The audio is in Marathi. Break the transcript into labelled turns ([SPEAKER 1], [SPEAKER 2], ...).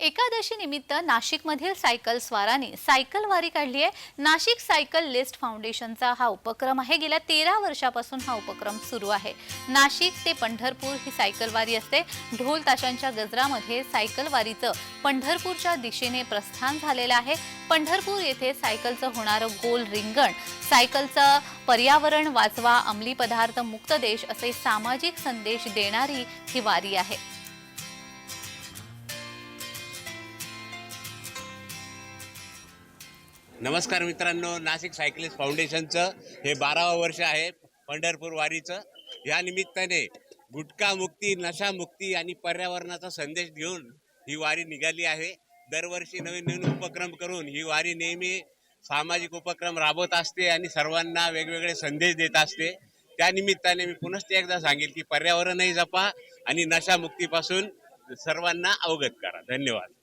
[SPEAKER 1] एकादशी निमित्त नाशिकमधील सायकल स्वारांनी सायकल वारी काढली आहे नाशिक सायकल लिस्ट फाउंडेशनचा हा उपक्रम आहे. गेल्या तेरा वर्षापासून हा उपक्रम सुरू आहे. नाशिक ते पंढरपूर ही सायकल वारी असते. ढोल ताशांच्या गजरामध्ये सायकल वारीचं पंढरपूरच्या दिशेने प्रस्थान झालेलं आहे. पंढरपूर येथे सायकलचं होणारं गोल रिंगण सायकलचं पर्यावरण वाचवा अंमली पदार्थ मुक्त देश असे सामाजिक संदेश देणारी ही वारी आहे.
[SPEAKER 2] नमस्कार मित्रांनो नाशिक सायकलिस्ट फाउंडेशनचं हे बारावं वर्ष आहे पंढरपूर वारीचं. या निमित्ताने गुटखा मुक्ती नशा मुक्ती आणि पर्यावरणाचा संदेश घेऊन ही वारी निघाली आहे. दरवर्षी नवीन नवीन उपक्रम करून ही वारी नेहमी सामाजिक उपक्रम राबवत असते आणि सर्वांना वेगवेगळे संदेश देत असते. त्या निमित्ताने मी पुनश्च एकदा सांगेल की पर्यावरणही जपा आणि नशा मुक्तीपासून सर्वांना अवगत करा. धन्यवाद.